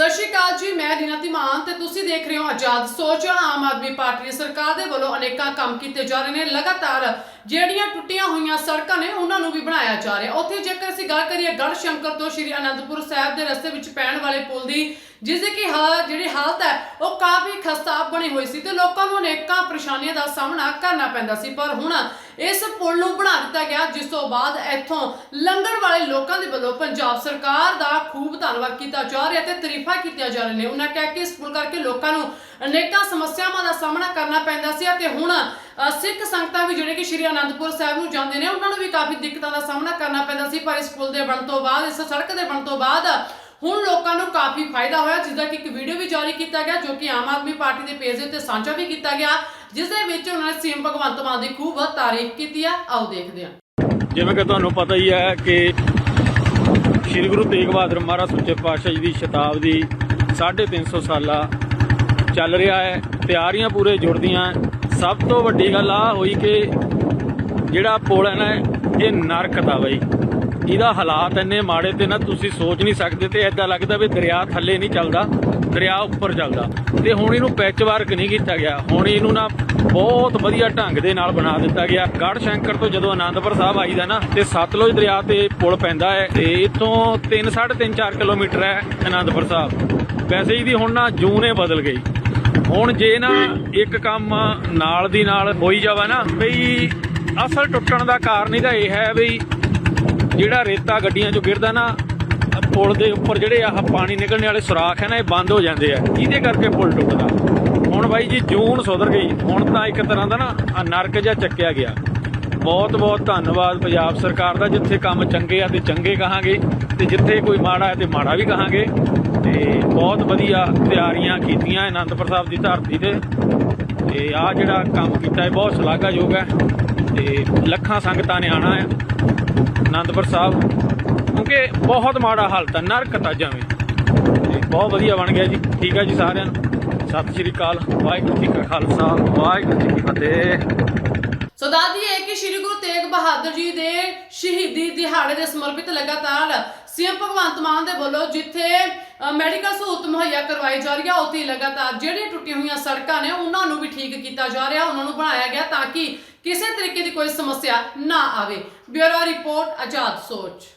ਸਤਿ ਸ਼੍ਰੀ ਅਕਾਲ ਜੀ, ਮੈਂ ਰੀਨਾ ਧੀਮਾਨ ਤੇ ਤੁਸੀਂ ਦੇਖ ਰਹੇ ਹੋ ਆਜ਼ਾਦ ਸੋਚ। ਆਮ ਆਦਮੀ ਪਾਰਟੀ ਸਰਕਾਰ ਦੇ ਵੱਲੋਂ ਅਨੇਕਾਂ ਕੰਮ ਕੀਤੇ ਜਾ ਰਹੇ ਨੇ। ਲਗਾਤਾਰ ਜਿਹੜੀਆਂ ਟੁੱਟੀਆਂ ਹੋਈਆਂ ਸੜਕਾਂ ਨੇ, ਉਹਨਾਂ ਨੂੰ ਵੀ ਬਣਾਇਆ ਜਾ ਰਿਹਾ। ਉੱਥੇ ਜੇਕਰ ਅਸੀਂ ਗੱਲ ਕਰੀਏ ਗੜ੍ਹ ਸ਼ੰਕਰ ਤੋਂ ਸ਼੍ਰੀ ਅਨੰਦਪੁਰ ਸਾਹਿਬ ਦੇ ਰਸਤੇ ਵਿੱਚ ਪੈਣ ਵਾਲੇ ਪੁਲ ਦੀ, ਜਿਸ ਦੀ ਕਿ ਜਿਹੜੀ ਹਾਲਤ ਹੈ, ਉਹ ਕਾਫੀ ਖਸਤਾ ਬਣੀ ਹੋਈ ਸੀ ਤੇ ਲੋਕਾਂ ਨੂੰ ਅਨੇਕਾਂ ਪਰੇਸ਼ਾਨੀਆਂ ਦਾ ਸਾਹਮਣਾ ਕਰਨਾ ਪੈਂਦਾ ਸੀ। ਪਰ ਹੁਣ ਇਸ ਪੁਲ ਨੂੰ ਬਣਾ ਦਿੱਤਾ ਗਿਆ, ਜਿਸ ਤੋਂ ਬਾਅਦ ਇੱਥੋਂ ਲੰਘਣ ਵਾਲੇ ਲੋਕਾਂ ਦੇ ਵੱਲੋਂ ਪੰਜਾਬ ਸਰਕਾਰ ਦਾ ਖੂਬ ਧੰਨਵਾਦ ਕੀਤਾ ਜਾ ਰਿਹਾ ਤੇ ਤਾਰੀਫਾਂ ਕੀਤੀਆਂ ਜਾ ਰਹੀਆਂ ਨੇ। ਉਹਨਾਂ ਕਿਹਾ ਕਿ ਇਸ ਪੁਲ ਕਰਕੇ ਲੋਕਾਂ ਨੂੰ ਅਨੇਕਾਂ ਸਮੱਸਿਆਵਾਂ ਦਾ ਸਾਹਮਣਾ ਕਰਨਾ ਪੈਂਦਾ ਸੀ ਅਤੇ ਹੁਣ ਸਿੱਖ ਸੰਗਤਾਂ ਵੀ ਜਿਹੜੇ ਕਿ ਸ਼੍ਰੀ ਅਨੰਦਪੁਰ ਸਾਹਿਬ ਨੂੰ ਜਾਂਦੇ ਨੇ, ਉਹਨਾਂ ਨੂੰ ਵੀ ਕਾਫੀ ਦਿੱਕਤਾਂ ਦਾ ਸਾਹਮਣਾ ਕਰਨਾ ਪੈਂਦਾ ਸੀ, ਪਰ ਇਸ ਪੁਲ ਦੇ ਬਣਨ ਤੋਂ ਬਾਅਦ, ਇਸ ਸੜਕ ਦੇ ਬਣਨ ਤੋਂ ਬਾਅਦ ਹੁਣ ਲੋਕਾਂ ਨੂੰ ਕਾਫੀ ਫਾਇਦਾ ਹੋਇਆ, ਜਿਸ ਦਾ ਕਿ ਇੱਕ ਵੀਡੀਓ ਵੀ ਜਾਰੀ ਕੀਤਾ ਗਿਆ, ਜੋ ਕਿ ਆਮ ਆਦਮੀ ਪਾਰਟੀ ਦੇ ਪੇਜ ਦੇ ਉੱਤੇ ਸਾਂਝਾ ਵੀ ਕੀਤਾ ਗਿਆ, ਜਿਸ ਦੇ ਵਿੱਚ ਉਹਨਾਂ ਨੇ ਸੀਐਮ ਭਗਵੰਤ ਮਾਨ ਦੀ ਖੂਬ ਤਾਰੀਫ ਕੀਤੀ ਆ। ਆਓ ਦੇਖਦੇ ਹਾਂ। ਜਿਵੇਂ ਕਿ ਤੁਹਾਨੂੰ ਪਤਾ ਹੀ ਹੈ ਕਿ ਸ੍ਰੀ ਗੁਰੂ ਤੇਗ ਬਹਾਦਰ ਮਹਾਰਾਜ ਸੱਚੇ ਪਾਤਸ਼ਾਹ ਜੀ ਦੀ ਸ਼ਤਾਬਦੀ 350 ਸਾਲਾ ਚੱਲ ਰਿਹਾ ਹੈ, ਤਿਆਰੀਆਂ ਪੂਰੇ ਜੁੜਦੀਆਂ ਸਭ ਤੋਂ ਵੱਡੀ ਗੱਲ ਆ ਹੋਈ ਕਿ ਜਿਹੜਾ ਪੁਲ ਹੈ ਨਾ, ਇਹ ਨਰਕ ਦਾ ਬਈ। ਇਹਦਾ ਹਾਲਾਤ ਇੰਨੇ ਮਾੜੇ ਤੇ ਨਾ ਤੁਸੀਂ ਸੋਚ ਨਹੀਂ ਸਕਦੇ ਤੇ ਐਦਾਂ ਲੱਗਦਾ ਵੀ ਦਰਿਆ ਥੱਲੇ ਨਹੀਂ ਚੱਲਦਾ, ਦਰਿਆ ਉੱਪਰ ਚੱਲਦਾ। ਤੇ ਹੁਣ ਇਹਨੂੰ ਪੈਚ ਵਰਕ ਨਹੀਂ ਕੀਤਾ ਗਿਆ। ਹੁਣ ਇਹਨੂੰ ਨਾ ਬਹੁਤ ਵਧੀਆ ਢੰਗ ਦੇ ਨਾਲ ਬਣਾ ਦਿੱਤਾ ਗਿਆ। ਗੜ ਸ਼ੰਕਰ ਤੋਂ ਜਦੋਂ ਆਨੰਦਪੁਰ ਸਾਹਿਬ ਆਈਦਾ ਨਾ, ਤੇ ਸਤਲੁਜ ਦਰਿਆ ਤੇ ਪੁਲ ਪੈਂਦਾ ਹੈ ਤੇ ਇੱਥੋਂ 3 3.5 4 ਕਿਲੋਮੀਟਰ ਹੈ ਆਨੰਦਪੁਰ ਸਾਹਿਬ। ਵੈਸੇ ਇਹਦੀ ਹੁਣ ਨਾ ਜੂਨੇ ਬਦਲ ਗਈ। ਹੁਣ ਜੇ ਨਾ ਇੱਕ ਕੰਮ ਨਾਲ ਦੀ ਨਾਲ ਹੋਈ ਜਾਵਾ ਨਾ, ਬਈ ਅਸਲ ਟੁੱਟਣ ਦਾ ਕਾਰਨ ਇਹਦਾ ਇਹ ਹੈ ਬਈ ਜਿਹੜਾ ਰੇਤਾ ਗੱਡੀਆਂ 'ਚੋਂ ਗਿਰਦਾ ਨਾ, ਪੁਲ ਦੇ ਉੱਪਰ ਜਿਹੜੇ ਆਹ ਪਾਣੀ ਨਿਕਲਣ ਵਾਲੇ ਸੁਰਾਖ ਹੈ ਨਾ, ਇਹ ਬੰਦ ਹੋ ਜਾਂਦੇ ਆ। ਇਹਦੇ ਕਰਕੇ ਪੁਲ ਟੁੱਟਦਾ। ਹੁਣ ਬਾਈ ਜੀ ਜੂਨ ਸੁਧਰ ਗਈ। ਹੁਣ ਤਾਂ ਇੱਕ ਤਰ੍ਹਾਂ ਦਾ ਨਾ ਆਹ ਨਰਕ ਜਿਹਾ ਚੱਕਿਆ ਗਿਆ। ਬਹੁਤ ਬਹੁਤ ਧੰਨਵਾਦ ਪੰਜਾਬ ਸਰਕਾਰ ਦਾ, ਜਿੱਥੇ ਕੰਮ ਚੰਗੇ ਆ ਤੇ ਚੰਗੇ ਕਹਾਂਗੇ ਤੇ ਜਿੱਥੇ ਕੋਈ ਮਾੜਾ ਹੈ ਤੇ ਮਾੜਾ ਵੀ ਕਹਾਂਗੇ। ਤੇ ਬਹੁਤ ਵਧੀਆ ਤਿਆਰੀਆਂ ਕੀਤੀਆਂ ਅਨੰਦਪੁਰ ਸਾਹਿਬ ਦੀ ਧਰਤੀ ਤੇ। ਤੇ ਆ ਜਿਹੜਾ ਕੰਮ ਕੀਤਾ ਹੈ ਬਹੁਤ ਸ਼ਲਾਘਾਯੋਗ ਹੈ। ਤੇ ਲੱਖਾਂ ਸੰਗਤਾਂ ਨੇ ਆਣਾ ਹੈ ਅਨੰਦਪੁਰ ਸਾਹਿਬ। ਕਿਉਂਕਿ ਬਹੁਤ ਮਾੜਾ ਹਾਲਤ ਹੈ, ਨਰਕ ਤਾਂ ਜਵੇਂ ਤੇ ਬਹੁਤ ਵਧੀਆ ਬਣ ਗਿਆ ਜੀ। ਠੀਕ ਹੈ ਜੀ ਸਾਰਿਆਂ ਨੂੰ। ਸਤਿ ਸ਼੍ਰੀ ਅਕਾਲ। ਵਾਹਿਗੁਰੂ ਜੀ ਕਾ ਖਾਲਸਾ। ਵਾਹਿਗੁਰੂ ਜੀ ਕੀ ਫਤਿਹ। ਸੋ ਦਾਦੀ ਹੈ ਕਿ ਸ਼੍ਰੀ ਗੁਰੂ ਤੇਗ ਬਹਾਦਰ ਜੀ ਦੇ ਸ਼ਹੀਦੀ ਦਿਹਾੜੇ ਦੇ ਸਮਰਪਿਤ ਲਗਾਤਾਰ ਸੀਐਮ ਭਗਵੰਤ ਮਾਨ ਦੇ ਵੱਲੋਂ ਜਿੱਥੇ ਮੈਡੀਕਲ ਸਹੂਲਤ ਮੁਹੱਈਆ ਕਰਵਾਈ ਜਾ ਰਹੀ ਹੈ ਉੱਥੇ ਹੀ ਲਗਾਤਾਰ ਜਿਹੜੀਆਂ ਟੁੱਟੀਆਂ ਹੋਈਆਂ ਸੜਕਾਂ ਨੇ, ਉਹਨਾਂ ਨੂੰ ਵੀ ਠੀਕ ਕੀਤਾ ਜਾ ਰਿਹਾ, ਉਹਨਾਂ ਨੂੰ ਬਣਾਇਆ ਗਿਆ ਤਾਂ ਕਿ ਕਿਸੇ ਤਰੀਕੇ ਦੀ ਕੋਈ ਸਮੱਸਿਆ ਨਾ ਆਵੇ। ਬਿਊਰੋ ਰਿਪੋਰਟ, ਆਜ਼ਾਦ ਸੋਚ।